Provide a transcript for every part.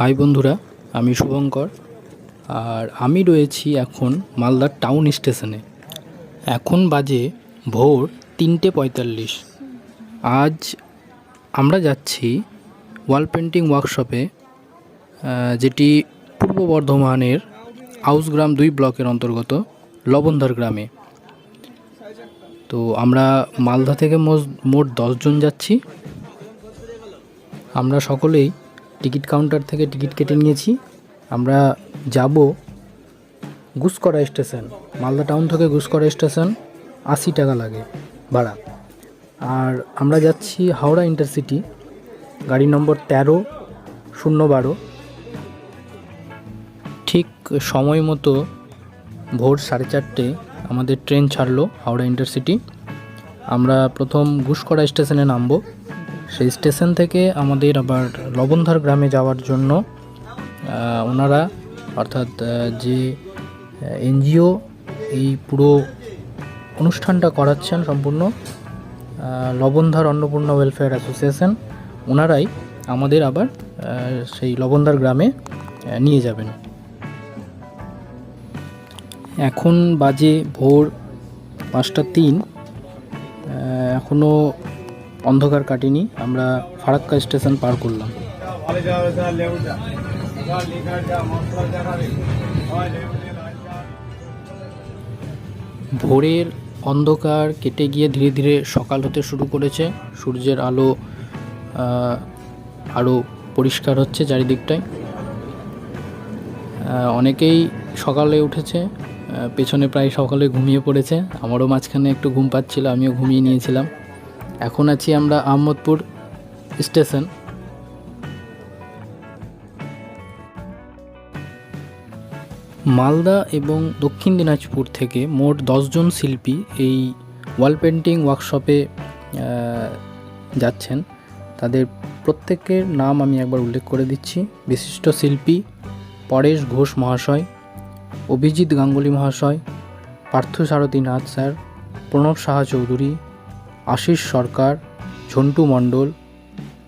High বন্ধুরা, আমি শুভঙ্কর। আর আমি রয়েছি এখন মালদার টাউন স্টেশনে। এখন বাজে ভোর তিনটে পঁয়তাল্লিশ। আজ আমরা যাচ্ছি ওয়াল পেন্টিং ওয়ার্কশপে যেটি পূর্ব বর্ধমানের আউসগ্রাম দুই ব্লকের অন্তর্গত লবণধর গ্রামে। তো আমরা মালদা থেকে মোট দশজন যাচ্ছি। আমরা সকলেই টিকিট কাউন্টার থেকে টিকিট কেটে নিয়েছি। আমরা যাব গুসকরা স্টেশন, মালদা টাউন থেকে গুসকরা স্টেশন, আশি টাকা লাগে ভাড়া। আর আমরা যাচ্ছি হাওড়া ইন্টারসিটি, গাড়ি নম্বর তেরো, শূন্য বারো। ঠিক সময় মতো ভোর সাড়ে চারটে আমাদের ট্রেন ছাড়লো হাওড়া ইন্টারসিটি। আমরা প্রথম ঘুষকরা স্টেশনে নামবো। সেই স্টেশন থেকে আমাদের আবার লবণধার গ্রামে যাওয়ার জন্য ওনারা অর্থাৎ যে এনজিও এই পুরো অনুষ্ঠানটা করাচ্ছেন সম্পূর্ণ লবণধার অন্নপূর্ণা ওয়েলফেয়ার অ্যাসোসিয়েশন, ওনারাই আমাদের আবার সেই লবণধার গ্রামে নিয়ে যাবেন। এখন বাজে ভোর পাঁচটা তিন এখনও অন্ধকার কাটেনি, আমরা ফারাক্কা স্টেশন পার করলাম। ভোরের অন্ধকার কেটে গিয়ে ধীরে ধীরে সকাল হতে শুরু করেছে। সূর্যের আলো আরও পরিষ্কার হচ্ছে চারিদিকটায়। অনেকেই সকালে উঠেছে পেছনে প্রায় সকালে ঘুমিয়ে পড়েছে। আমারও মাঝখানে একটু ঘুম পাচ্ছিল, আমিও ঘুমিয়ে নিয়েছিলাম। এখন আছি আমরা আহমদপুর স্টেশন। মালদা এবং দক্ষিণ দিনাজপুর থেকে মোট দশজন শিল্পী এই ওয়াল পেন্টিং ওয়ার্কশপে যাচ্ছেন। তাদের প্রত্যেকের নাম আমি একবার উল্লেখ করে দিচ্ছি। বিশিষ্ট শিল্পী পরেশ ঘোষ মহাশয়, অভিজিৎ গাঙ্গুলি মহাশয়, পার্থ সারথী নাথ স্যার, প্রণব সাহা চৌধুরী আশিস সরকার, ঝন্টু মণ্ডল,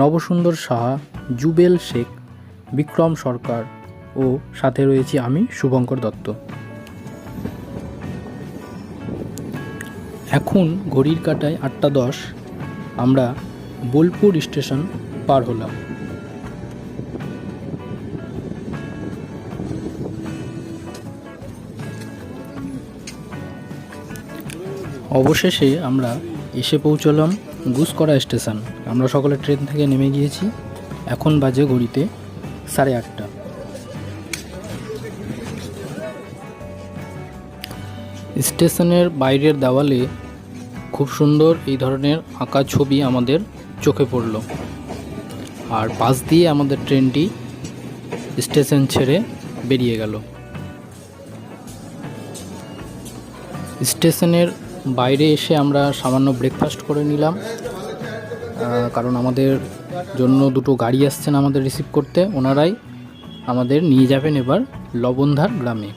নবসুন্দর সাহা, জুবেল শেখ, বিক্রম সরকার ও সাথে রয়েছি আমি শুভঙ্কর দত্ত। এখন ঘড়ির কাটায় আটটা দশ, আমরা বোলপুর স্টেশন পার হলাম। অবশেষে আমরা এসে পৌঁছলাম গুসকরা স্টেশন। আমরা সকলে ট্রেন থেকে নেমে গিয়েছি। এখন বাজে ঘড়িতে সাড়ে আটটা। স্টেশনের বাইরের দেওয়ালে খুব সুন্দর এই ধরনের আঁকা ছবি আমাদের চোখে পড়ল। আর পাশ দিয়ে আমাদের ট্রেনটি স্টেশন ছেড়ে বেরিয়ে গেল। স্টেশনের বাইরে এসে আমরা সামান্য ব্রেকফাস্ট করে নিলাম। কারণ আমাদের জন্য দুটো গাড়ি আসছেন আমাদের রিসিভ করতে। ওনারাই আমাদের নিয়ে যাবেন এবার লবণধার গ্রামে।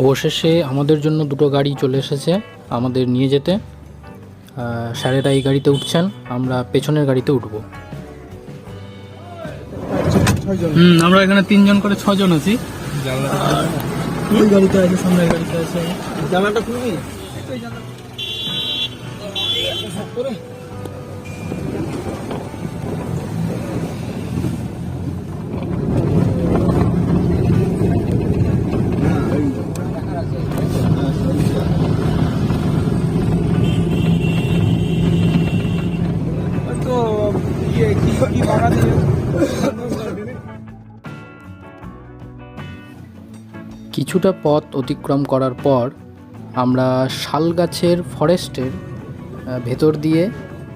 অবশেষে আমাদের জন্য দুটো গাড়ি চলে এসেছে আমাদের নিয়ে যেতে। স্যারেরা এই গাড়িতে উঠছেন, আমরা পেছনের গাড়িতে উঠবো। হুম, আমরা এখানে তিনজন করে ছজন আছি। ওই গাড়িতে আছে সামনের গাড়িতে আছে। জানাটা খুলবি? তো ইয়ে কি কি বাগানে কিছুটা পথ অতিক্রম করার পর আমরা শাল গাছের ফরেস্টের ভেতর দিয়ে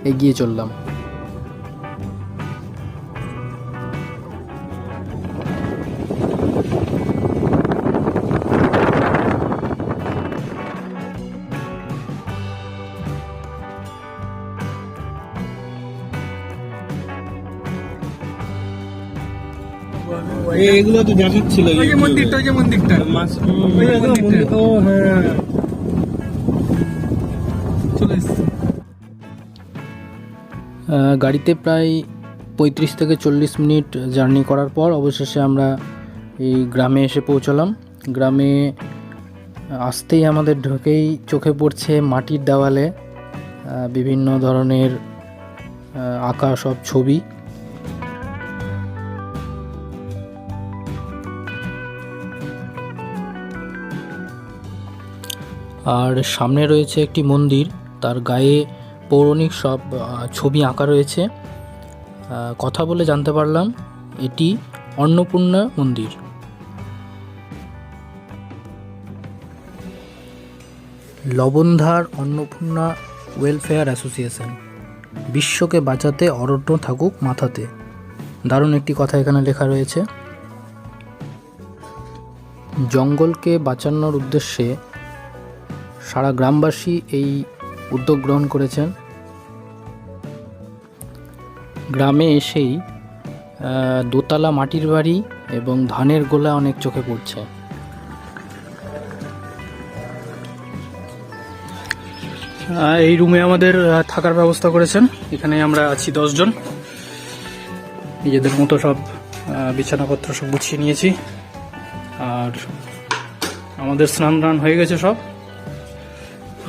এগিয়ে চললাম। এগুলো তো দেখাচ্ছিল ওই যে মন্দিরটা ওই যে মন্দিরটা। ওই যে মন্দিরটা। ও হ্যাঁ। চলে এসছে। গাড়িতে প্রায় পঁয়ত্রিশ থেকে চল্লিশ মিনিট জার্নি করার পর অবশেষে আমরা এই গ্রামে এসে পৌঁছলাম। গ্রামে আসতেই আমাদের ঢুকেই চোখে পড়ছে মাটির দেওয়ালে বিভিন্ন ধরনের আঁকা সব ছবি। আর সামনে রয়েছে একটি মন্দির। তার গায়ে পৌরাণিক সব ছবি আঁকা রয়েছে। কথা বলে জানতে পারলাম, এটি অন্নপূর্ণা মন্দির। লবণধার অন্নপূর্ণা ওয়েলফেয়ার অ্যাসোসিয়েশন, বিশ্বকে বাঁচাতে অরণ্য থাকুক মাথাতে। দারুণ একটি কথা এখানে লেখা রয়েছে। জঙ্গলকে বাঁচানোর উদ্দেশ্যে সারা গ্রামবাসী এই উদ্যোগ গ্রহণ করেছেন। গ্রামে এসেই দোতলা মাটির বাড়ি এবং ধানের গোলা অনেক চোখে পড়ছে। এই রুমে আমাদের থাকার ব্যবস্থা করেছেন। এখানে আমরা আছি দশজন। নিজেদের মতো সব বিছানাপত্র সব গুছিয়ে নিয়েছি। আর আমাদের স্নান টান হয়ে গেছে সব।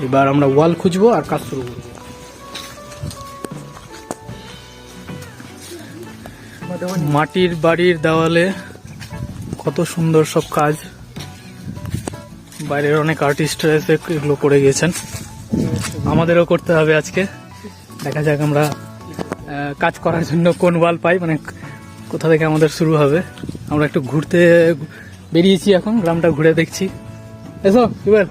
এবার আমরা ওয়াল খুঁজবো আর কাজ শুরু করব। মাটির বাড়ির দেওয়ালে কত সুন্দর সব কাজ। বাইরের অনেক আর্টিস্টরা এসে এগুলো করে গিয়েছেন আমাদেরও করতে হবে আজকে। দেখা যাক আমরা কাজ করার জন্য কোন ওয়াল পাই মানে কোথা থেকে আমাদের শুরু হবে। আমরা একটু ঘুরতে বেরিয়েছি এখন, গ্রামটা ঘুরে দেখছি। এসো, এবার।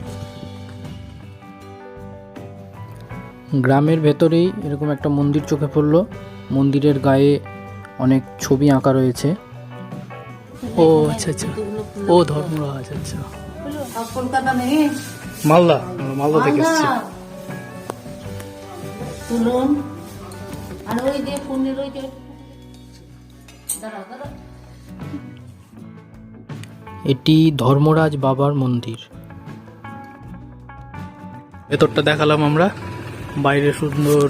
গ্রামের ভেতরেই এরকম একটা মন্দির চোখে পড়ল। মন্দিরের গায়ে অনেক ছবি আঁকা রয়েছে। ও আচ্ছা আচ্ছা। ও ধর্মরাজ আচ্ছা আর মালদা মালদা থেকে এসেছি। তুলুন। আর ওই যে পুণ্যের ওই যে দাঁড়া দাঁড়া এটি ধর্মরাজ বাবার মন্দির। ভেতরটা দেখালাম আমরা। বাইরে সুন্দর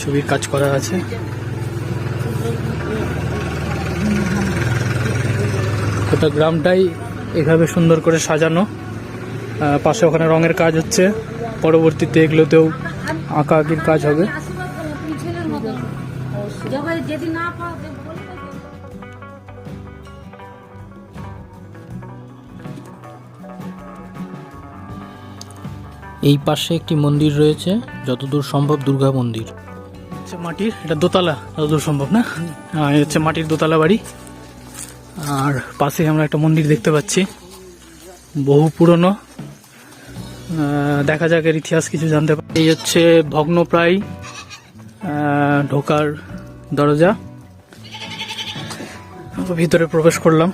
ছবির কাজ করা আছে। গোটা গ্রামটাই এভাবে সুন্দর করে সাজানো। পাশে ওখানে রঙের কাজ হচ্ছে। পরবর্তীতে এগুলোতেও আঁকা আঁকির কাজ হবে। এই পাশে একটি মন্দির রয়েছে যতদূর সম্ভব দুর্গা মন্দির। হচ্ছে মাটির এটা দোতলা যতদূর সম্ভব না? হ্যাঁ, এই হচ্ছে মাটির দোতলা বাড়ি। আর পাশে আমরা একটা মন্দির দেখতে পাচ্ছি বহু পুরনো। দেখা যাক এর ইতিহাস কিছু জানতে পারি। এই হচ্ছে ভগ্নপ্রায় ঢোকার দরজা। ভিতরে প্রবেশ করলাম।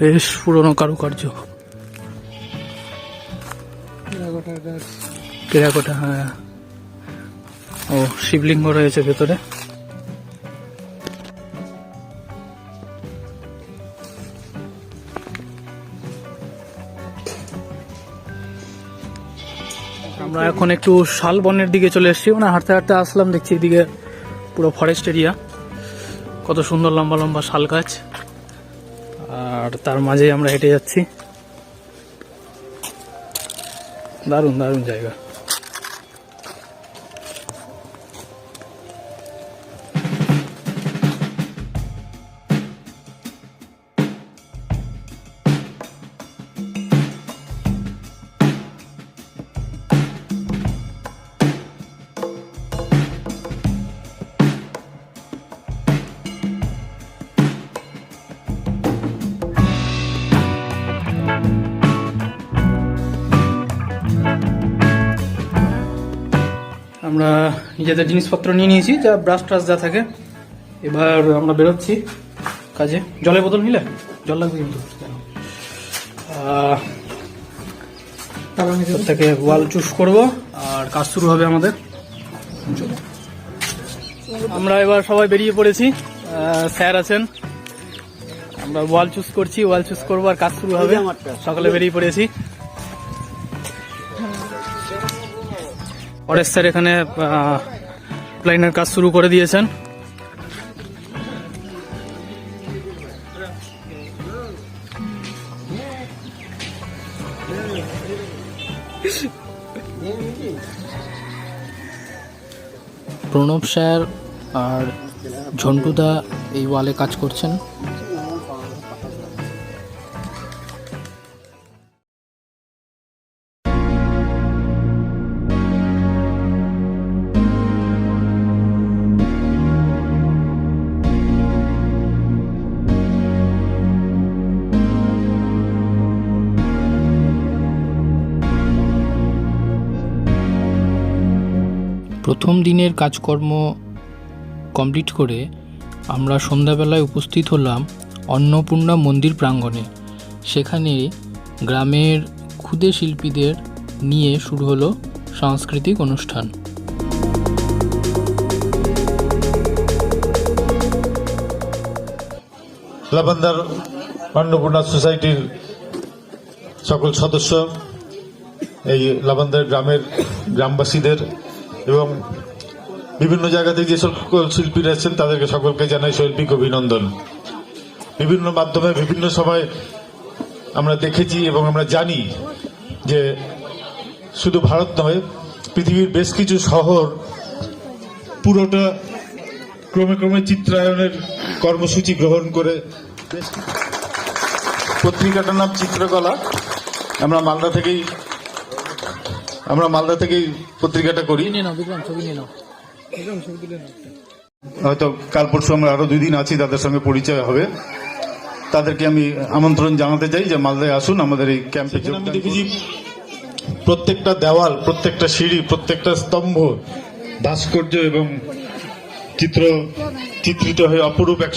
বেশ পুরনো কারুকার্য। টেরাকোটা হ্যাঁ। ও শিবলিঙ্গ রয়েছে ভেতরে। আমরা এখন একটু শালবনের দিকে চলে এসেছি। মানে হাঁটতে হাঁটতে আসলাম দেখছি এদিকে পুরো ফরেস্ট এরিয়া কত সুন্দর লম্বা লম্বা শাল গাছ। আর তার মাঝে আমরা হেঁটে যাচ্ছি। দারুণ দারুণ জায়গা। আমরা নিজেদের জিনিসপত্র নিয়ে নিয়েছি যা ব্রাশ ট্রাশ যা থাকে। এবার আমরা বেরোচ্ছি কাজে। জলের বোতল নিলে? জল লাগবে কিন্তু থেকে ওয়াল চুজ করব আর কাজ শুরু হবে আমাদের। আমরা এবার সবাই বেরিয়ে পড়েছি। স্যার আছেন। আমরা ওয়াল চুজ করছি ওয়াল চুজ করব আর কাজ শুরু হবে। সকালে বেরিয়ে পড়েছি। পরেশ স্যার এখানে লাইনের কাজ শুরু করে দিয়েছেন। প্রণব স্যার আর ঝন্টুদা এই ওয়ালে কাজ করছেন। প্রথম দিনের কাজকর্ম কমপ্লিট করে আমরা সন্ধ্যাবেলায় উপস্থিত হলাম অন্নপূর্ণা মন্দির প্রাঙ্গণে। সেখানে গ্রামের ক্ষুদে শিল্পীদের নিয়ে শুরু হলো সাংস্কৃতিক অনুষ্ঠান। লাবান্দার অন্নপূর্ণা সোসাইটির সকল সদস্য, এই লাবান্দার গ্রামের গ্রামবাসীদের এবং বিভিন্ন জায়গা থেকে যে সকল শিল্পীরা আছেন তাদেরকে সকলকে জানাই শৈল্পিক অভিনন্দন। বিভিন্ন মাধ্যমে, বিভিন্ন সময় আমরা দেখেছি এবং আমরা জানি যে শুধু ভারত নয়, পৃথিবীর বেশ কিছু শহর পুরোটা ক্রমে ক্রমে চিত্রায়নের কর্মসূচি গ্রহণ করে পত্রিকাটার নাম চিত্রকলা। আমরা মালদা থেকেই আমরা মালদা থেকেই পত্রিকাটা করি। হয়তো কাল পরশু আমরা আরও দুই দিন আছি তাদের সঙ্গে পরিচয় হবে। তাদেরকে আমি আমন্ত্রণ জানাতে চাই যে মালদায় আসুন আমাদের এই ক্যাম্পে আমি দেখেছি প্রত্যেকটা দেওয়াল প্রত্যেকটা সিঁড়ি প্রত্যেকটা স্তম্ভ ভাস্কর্য এবং চিত্র চিত্রিত হয়ে অপরূপ এক